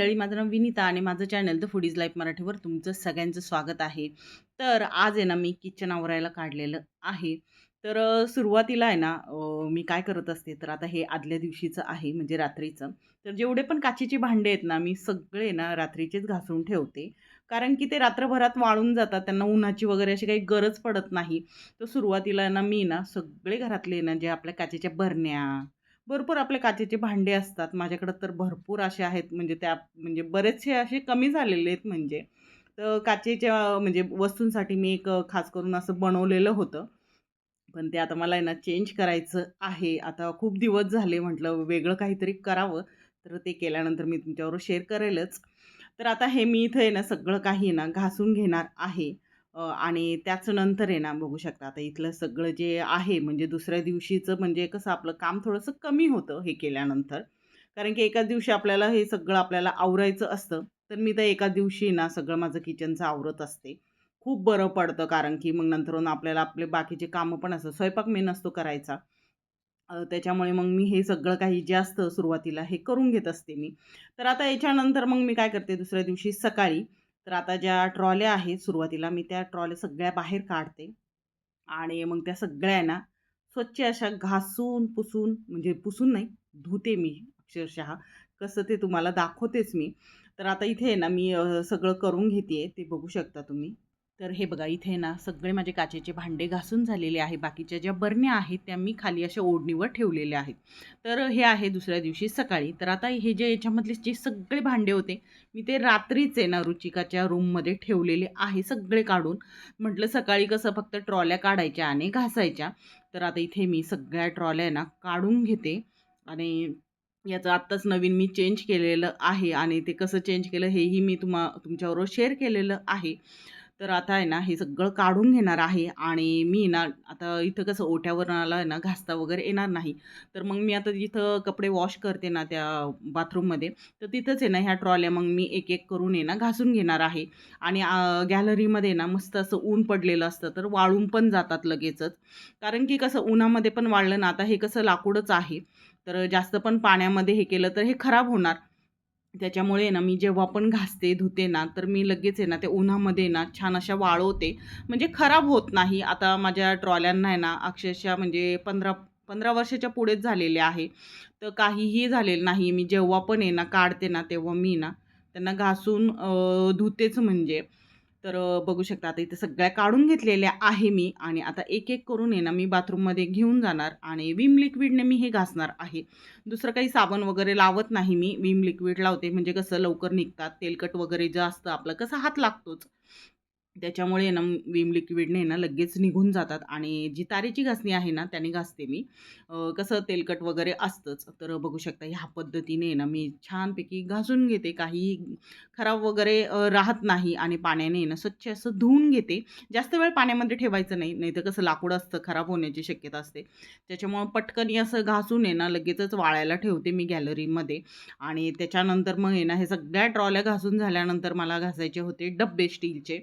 मंडळी माझं नाव विनीता आणि माझं चॅनल द फुडीज लाईफ मराठीवर तुमचं सगळ्यांचं स्वागत आहे. तर आज आहे ना मी किचन आवरायला काढलेलं आहे. तर सुरुवातीला आहे ना मी काय करत असते तर आता हे आदल्या दिवशीचं आहे म्हणजे रात्रीचं. तर जेवढे पण काचेची भांडे आहेत ना मी सगळे ना रात्रीचेच घासून ठेवते. कारण की ते रात्रभरात वाळून जातात त्यांना उन्हाची वगैरे अशी काही गरज पडत नाही. तर सुरुवातीला ना मी ना सगळे घरातले ना जे आपल्या काचेच्या बरण्या भरपूर आपले काचेचे भांडे असतात. माझ्याकडं तर भरपूर असे आहेत. म्हणजे त्या म्हणजे बरेचसे असे कमी झालेले आहेत म्हणजे. तर काचेच्या म्हणजे वस्तूंसाठी मी एक खास करून असं बनवलेलं होतं. पण ते आता मला आहे ना चेंज करायचं आहे. आता खूप दिवस झाले म्हटलं वेगळं काहीतरी करावं. तर ते केल्यानंतर मी तुमच्याबरोबर शेअर करेलच. तर आता हे मी इथं आहे ना सगळं काही ना घासून घेणार आहे. आणि त्याचं नंतर आहे ना बघू शकता. आता इथलं सगळं जे आहे म्हणजे दुसऱ्या दिवशीचं म्हणजे कसं आपलं काम थोडंसं कमी होतं हे केल्यानंतर. कारण की एकाच दिवशी आपल्याला हे सगळं आपल्याला आवरायचं असतं तर मी तर एका दिवशी ना सगळं माझं किचनचं आवरत असते. खूप बरं पडतं कारण की मग नंतरून आपल्याला आपले बाकीचे कामं पण असतं स्वयंपाक मी नसतो करायचा. त्याच्यामुळे मग मी हे सगळं काही जे असतं सुरुवातीला हे करून घेत असते मी. तर आता याच्यानंतर मग मी काय करते दुसऱ्या दिवशी सकाळी तर आता ज्या ट्रॉल्या आहेत सुरुवातीला मी त्या ट्रॉल्या सगळ्या बाहेर काढते आणि मग त्या सगळ्या ना स्वच्छ अशा घासून पुसून म्हणजे पुसून नाही धुते मी अक्षरशः. कसं ते तुम्हाला दाखवतेच मी. तर आता इथे आहे ना मी सगळं करून घेते ते बघू शकता तुम्ही. तर हे बघा इथे ना सगळे माझे काचेचे भांडे घासून झालेले आहे. बाकीच्या ज्या बरण्या आहेत त्या मी खाली अशा ओढणीवर ठेवलेल्या आहेत. तर हे आहे दुसऱ्या दिवशी सकाळी. तर आता हे जे याच्यामधले जे सगळे भांडे होते मी ते रात्रीच आहे ना रुचिकाच्या रूममध्ये ठेवलेले आहे सगळे काढून. म्हटलं सकाळी कसं फक्त ट्रॉल्या काढायच्या आणि घासायच्या. तर आता इथे मी सगळ्या ट्रॉल्या ना काढून घेते. आणि याचं आत्ताच नवीन मी चेंज केलेलं आहे. आणि ते कसं चेंज केलं हेही मी तुम्हा तुमच्याबरोबर शेअर केलेलं आहे. तर आता आहे ना हे सगळं काढून घेणार आहे आणि मी ना आता इथं कसं ओट्यावर आहे ना घासता वगैरे येणार नाही. तर मग मी आता जिथं कपडे वॉश करते ना त्या बाथरूममध्ये तर तिथंच आहे ना ह्या ट्रॉल्या मग मी एक एक करून आहे ना घासून घेणार आहे. आणि गॅलरीमध्ये ना मस्त असं ऊन पडलेलं असतं तर वाळून पण जातात लगेचच. कारण की कसं उन्हामध्ये पण वाळलं ना आता हे कसं लाकूडच आहे. तर जास्त पण पाण्यामध्ये हे केलं तर हे खराब होणार. त्याच्यामुळे ना मी जेव्हा पण घासते धुते ना तर मी लगेच आहे ना ते उन्हामध्ये ना छान अशा वाळवते. म्हणजे खराब होत नाही. आता माझ्या ट्रॉल्यांना आहे ना अक्षरशः म्हणजे पंधरा पंधरा वर्षाच्या पुढेच झालेले आहे. तर काहीही झालेलं नाही. मी जेव्हा पण आहे ना काढते ना तेव्हा मी ना त्यांना घासून धुतेच म्हणजे. तर बघू शकता आता इथे सगळ्या काढून घेतलेल्या आहे मी आणि आता एक एक करून आहे ना मी बाथरूममध्ये घेऊन जाणार आणि विम लिक्विडने मी हे घासणार आहे. दुसरं काही साबण वगैरे लावत नाही मी. विम लिक्विड लावते म्हणजे कसं लवकर निघतात तेलकट वगैरे जे असतं आपलं कसं हात लागतोच. त्याच्यामुळे ना विम लिक्विडने ना लगेच निघून जातात. आणि जी तारेची घासणी आहे ना त्याने घासते मी. कसं तेलकट वगैरे असतंच तर बघू शकता ह्या पद्धतीने ना मी छानपैकी घासून घेते. काही खराब वगैरे राहत नाही आणि पाण्याने ना स्वच्छ असं धुवून घेते. जास्त वेळ पाण्यामध्ये ठेवायचं नाही नाही तर कसं लाकूड असतं खराब होण्याची शक्यता असते. त्याच्यामुळं पटकन असं घासून आहे ना लगेचच वाळायला ठेवते मी गॅलरीमध्ये. आणि त्याच्यानंतर मग आहे ना हे सगळ्या ट्रॉल्या घासून झाल्यानंतर मला घासायचे होते डब्बे स्टीलचे.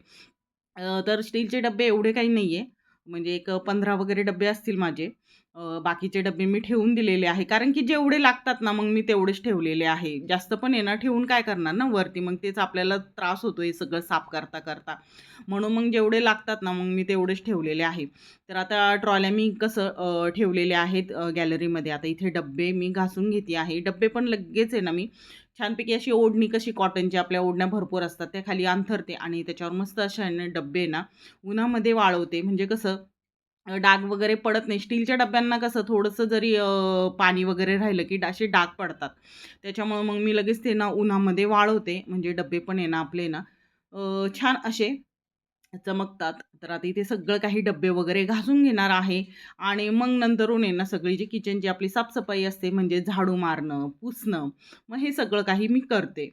तर स्टीलचे डब्बे एवढे काही नाही आहे म्हणजे एक 15 वगैरे डब्बे असतील माझे. बाकीचे डब्बे मी ठेवून दिलेले आहे. कारण की जेवढे लागतात ना मग मी तेवढेच ठेवलेले आहे. जास्त पण आहे ना ठेवून काय करणार ना वरती? मग तेच आपल्याला त्रास होतो हे सगळं साफ करता करता. म्हणून मग जेवढे लागतात ना मग मी तेवढेच ठेवलेले आहे. तर आता ट्रॉल्या मी कसं ठेवलेले आहेत गॅलरीमध्ये. आता इथे डब्बे मी घासून घेते आहे. डब्बे पण लगेच आहे ना मी. छानपैकी अशी ओढणी कशी कॉटनची आपल्या ओढण्या भरपूर असतात त्या खाली अंथरते आणि त्याच्यावर मस्त अशा आहे ना डब्बे ना उन्हामध्ये वाळवते. म्हणजे कसं डाग वगैरे पडत नाही. स्टीलच्या डब्यांना कसं थोडंसं जरी पाणी वगैरे राहिलं की असे डाग पडतात. त्याच्यामुळं मग मी लगेच ते ना उन्हामध्ये वाळवते. म्हणजे डब्बे पण आहे ना आपले ना. छान असे चमकतात. तर आता इथे सगळं काही डबे वगैरे घासून घेणार आहे. आणि मग नंतरून आहे ना सगळी जी किचनची आपली साफसफाई असते म्हणजे झाडू मारणं पुसणं मग हे सगळं काही मी करते.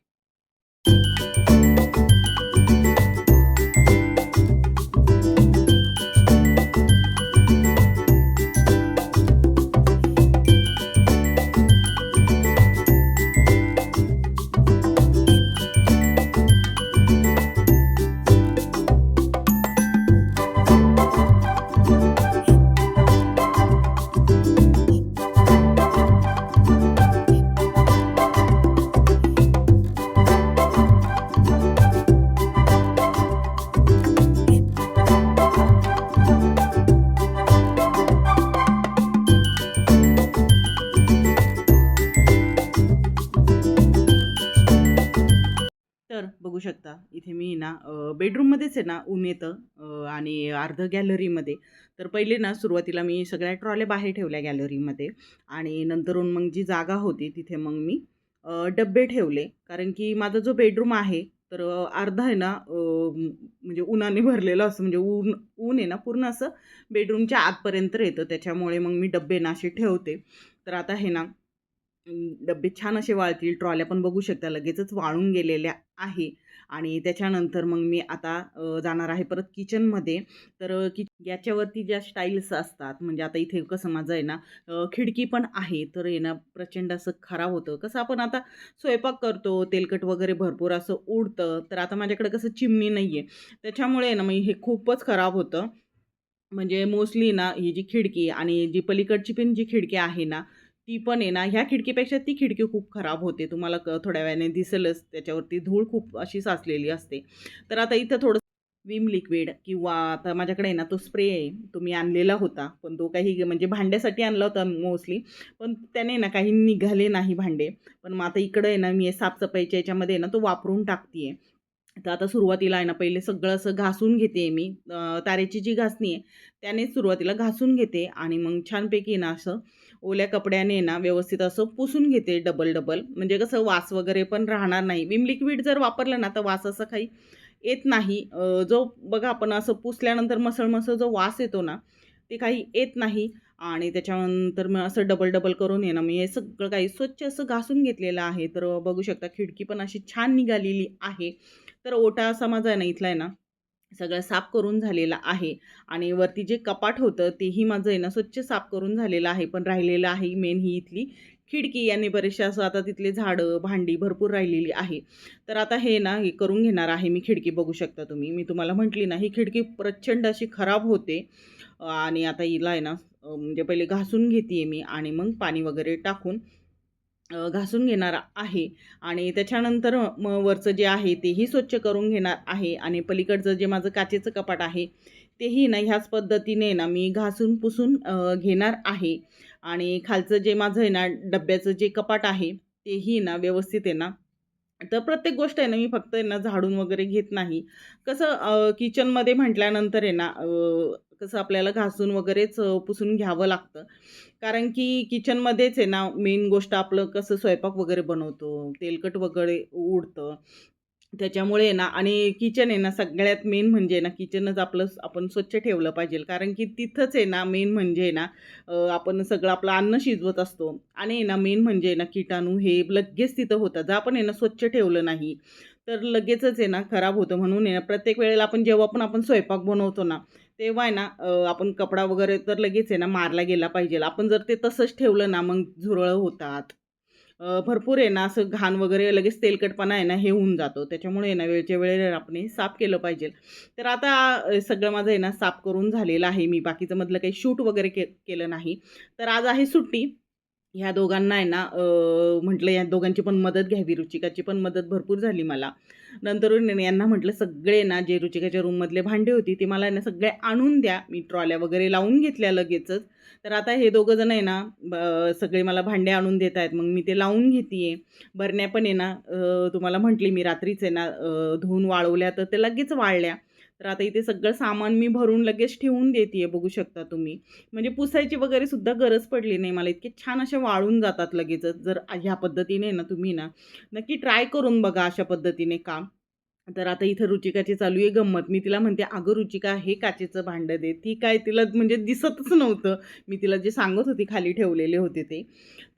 तर बघू शकता. इथे मी ना बेडरूममध्येच आहे ना ऊन येतं आणि अर्धं गॅलरीमध्ये तर पहिले ना सुरुवातीला मी सगळ्या ट्रॉल्या बाहेर ठेवल्या गॅलरीमध्ये आणि नंतरून मग जी जागा होती तिथे मग मी डब्बे ठेवले. कारण की माझा जो बेडरूम आहे तर अर्धा आहे ना म्हणजे उन्हाने भरलेलं असं म्हणजे ऊन ऊन आहे ना पूर्ण असं बेडरूमच्या आतपर्यंत येतं त्याच्यामुळे मग मी डब्बे ना असे ठेवते. तर आता हे ना डबे डब्बे छान असे वाळतील ट्रॉल्या पण बघू शकता लगेचच वाळून गेलेल्या आहे. आणि त्याच्यानंतर मग मी आता जाणार आहे परत किचनमध्ये. तर कि याच्यावरती ज्या स्टाईल्स असतात म्हणजे आता इथे कसं माझं आहे ना खिडकी पण आहे. तर आहे ना प्रचंड असं खराब होतं. कसं आपण आता स्वयंपाक करतो तेलकट वगैरे भरपूर असं उडतं. तर आता माझ्याकडे कसं चिमणी नाही आहे त्याच्यामुळे आहे ना मग हे खूपच खराब होतं. म्हणजे मोस्टली ना ही जी खिडकी आणि जी पलीकडची पण जी खिडकी आहे ना ती पण आहे ना. ह्या खिडकीपेक्षा ती खिडकी खूप खराब होते. तुम्हाला क थोड्या वेळाने दिसेलच. त्याच्यावरती धूळ खूप अशी साचलेली असते. तर आता इथं थोडं विम लिक्विड किंवा आता माझ्याकडे आहे ना तो स्प्रे आहे. तुम्ही आणलेला होता. पण तो काही म्हणजे भांड्यासाठी आणला होता मोस्टली. पण त्याने ना काही निघाले नाही भांडे. पण मग आता इकडं आहे ना मी साफसफाईच्या याच्यामध्ये आहे ना तो वापरून टाकते तर आता सुरुवातीला आहे ना पहिले सगळं असं घासून घेते मी. तारेची जी घासणी आहे त्यानेच सुरुवातीला घासून घेते. आणि मग छानपैकी ना असं ओल्या कपड्याने ना व्यवस्थित असं पुसून घेते डबल डबल म्हणजे कसं वास वगैरे पण राहणार नाही. विम लिक्विड जर वापरलं ना तर वास असं काही येत नाही. जो बघा आपण असं पुसल्यानंतर मसळ मसळ जो वास येतो ना ते काही येत नाही. आणि त्याच्यानंतर मग असं डबल डबल करून येणं मी हे सगळं काही स्वच्छ असं घासून घेतलेलं आहे. तर बघू शकता खिडकी पण अशी छान निघालेली आहे. तर ओटा असा माझा आहे ना इथला आहे ना सगळं साफ करून झालेला आहे. आणि वरती जे कपाट होतं तेही माझं आहे ना स्वच्छ साफ करून झालेलं आहे. पण राहिलेलं आहे मेन ही इथली खिडकी. यांनी बरेचसे असं आता तिथले झाडं भांडी भरपूर राहिलेली आहे. तर आता हे ना हे करून घेणार आहे मी खिडकी. बघू शकता तुम्ही. मी तुम्हाला म्हटली ना ही खिडकी प्रचंड अशी खराब होते. आणि आता हिला आहे ना म्हणजे पहिले घासून घेते मी. आणि मग पाणी वगैरे टाकून घासून घेणार आहे. आणि त्याच्यानंतर म वरचं जे आहे तेही स्वच्छ करून घेणार आहे. आणि पलीकडचं जे माझं काचेचं कपाट आहे तेही ना ह्याच पद्धतीने ना मी घासून पुसून घेणार आहे. आणि खालचं जे माझं आहे ना डब्याचं जे कपाट आहे तेही ना व्यवस्थित आहे ना तर प्रत्येक गोष्ट आहे ना मी फक्त आहे ना झाडून वगैरे घेत नाही. कसं किचनमध्ये म्हटल्यानंतर आहे ना कसं आपल्याला घासून वगैरेच पुसून घ्यावं लागतं. कारण की किचनमध्येच आहे ना मेन गोष्ट आपलं कसं स्वयंपाक वगैरे बनवतो तेलकट वगैरे उडतं. त्याच्यामुळे आहे ना आणि किचन आहे ना सगळ्यात मेन म्हणजे ना किचनच आपलं आपण स्वच्छ ठेवलं पाहिजे कारण की तिथंच आहे ना मेन म्हणजे आहे ना आपण सगळं आपलं अन्न शिजवत असतो आणि आहे ना मेन म्हणजे आहे ना किटाणू हे लगेच तिथं होतं जर आपण आहे ना स्वच्छ ठेवलं नाही तर लगेचच आहे ना खराब होतं म्हणून आहे ना प्रत्येक वेळेला आपण जेव्हा पण आपण स्वयंपाक बनवतो ना तेव्हा आहे ना आपण कपडा वगैरे तर लगेच आहे ना मारला गेला पाहिजे आपण जर ते तसंच ठेवलं ना मग झुरळं होतात भरपूर आहे ना असं घाण वगैरे लगेच तेलकटपणा आहे ना हे होऊन जातो. त्याच्यामुळे आहे ना वेळच्या वेळेला आपण हे साफ केलं पाहिजे. तर आता सगळं माझं आहे ना साफ करून झालेलं आहे मी. बाकीचं मधलं काही शूट वगैरे के केलं नाही. तर आज आहे सुट्टी. ह्या दोघांना आहे ना म्हटलं या दोघांची पण मदत घ्यावी रुचिकाची पण मदत भरपूर झाली मला. नंतर यांना म्हटलं सगळे ना जे रुचिकाच्या रूममधले भांडे होती ते मला आहे ना सगळे आणून द्या. मी ट्रॉल्या वगैरे लावून घेतल्या लगेचच. तर आता हे दोघं जण आहे ना ब- सगळे मला भांडे आणून देत आहेत. मग मी ते लावून घेते बरण्या पण आहे ना तुम्हाला म्हटली मी रात्रीच आहे ना धुवून वाळवल्या तर ते लगेच वाळल्या. तर आता इथे सगळं सामान मी भरून लगेच ठेवून देते बघू शकता तुम्ही. म्हणजे पुसायची वगैरे सुद्धा गरज पडली नाही मला. इतके छान असे वाळून जातात लगेचच जर ह्या पद्धतीने ना तुम्ही ना. नक्की ट्राय करून बघा अशा पद्धतीने काम. तर आता इथं रुचिकाची चालू आहे गंमत. मी तिला म्हणते अगं रुचिका हे काचेचं भांडं दे. ती काय तिला म्हणजे दिसतच नव्हतं. मी तिला जे सांगत होती खाली ठेवलेले होते ते.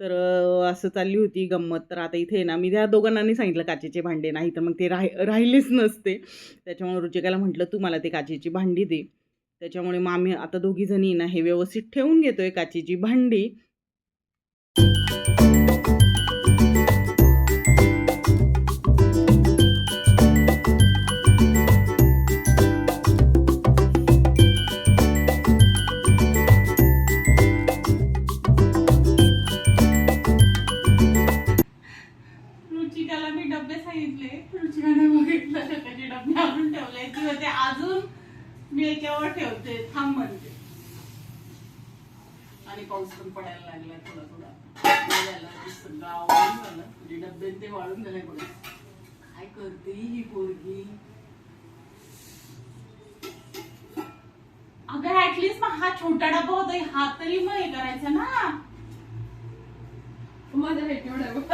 तर असं चालली होती गंमत. तर आता इथे ना मी त्या दोघांना सांगितलं काचेचे भांडे नाही तर मग ते राहि राहिलेच नसते. त्याच्यामुळे रुचिकाला म्हटलं तू मला ते काचेची भांडी दे. त्याच्यामुळे मग आम्ही आता दोघीजणी ना हे व्यवस्थित ठेवून घेतोय काचेची भांडी. करते ही पोरगी अगं ऍटलीस्ट मग हा छोटा डबा होता हा तरी मग हे करायचा ना. माझ्या हाईट एवढा आहे बघ.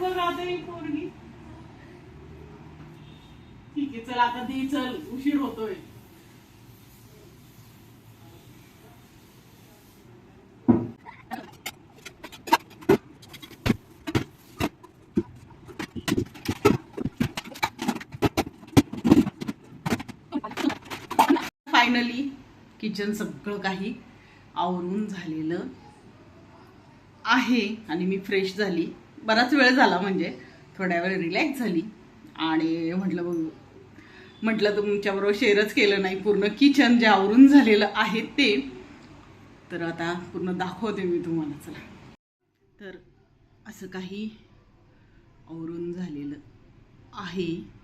बघ आता ही पोरगी. ठीक आहे चल आता ती चल उशीर होतोय. किचन सगळं काही आवरून झालेलं आहे आणि मी फ्रेश झाली. बराच वेळ झाला म्हणजे थोड्या वेळ रिलॅक्स झाली. आणि म्हटलं बघू. म्हटलं तुमच्याबरोबर शेअरच केलं नाही. पूर्ण किचन जे आवरून झालेलं आहे ते. तर आता पूर्ण दाखवते मी तुम्हाला. चला. तर असं काही आवरून झालेलं आहे.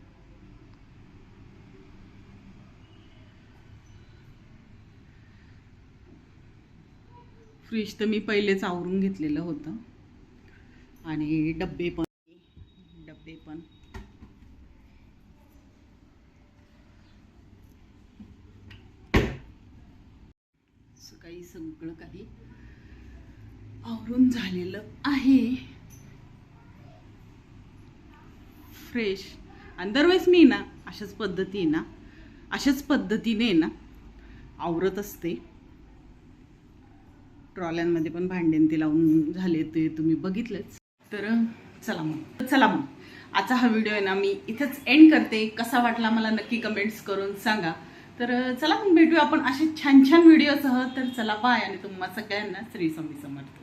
फ्रीज तर मी पहिलेच आवरून घेतलेलं होतं. आणि डब्बे पण डब्बे पण. असं काही सगळं काही आवरून झालेलं आहे. फ्रेश आणि दरवेळेस मी ना अशाच पद्धती ना अशाच पद्धतीने ना आवरत असते. ट्रॉल्यांमध्ये पण भांडेन ते लावून झाले ते तुम्ही बघितलंच. तर चला मग. चला मग. आजचा हा व्हिडिओ आहे ना मी इथंच एंड करते. कसा वाटला मला नक्की कमेंट्स करून सांगा. तर चला मग भेटूया आपण असे छान छान व्हिडिओसह. तर चला बाय आणि तुम्हा सगळ्यांना श्री स्वामी समर्थ.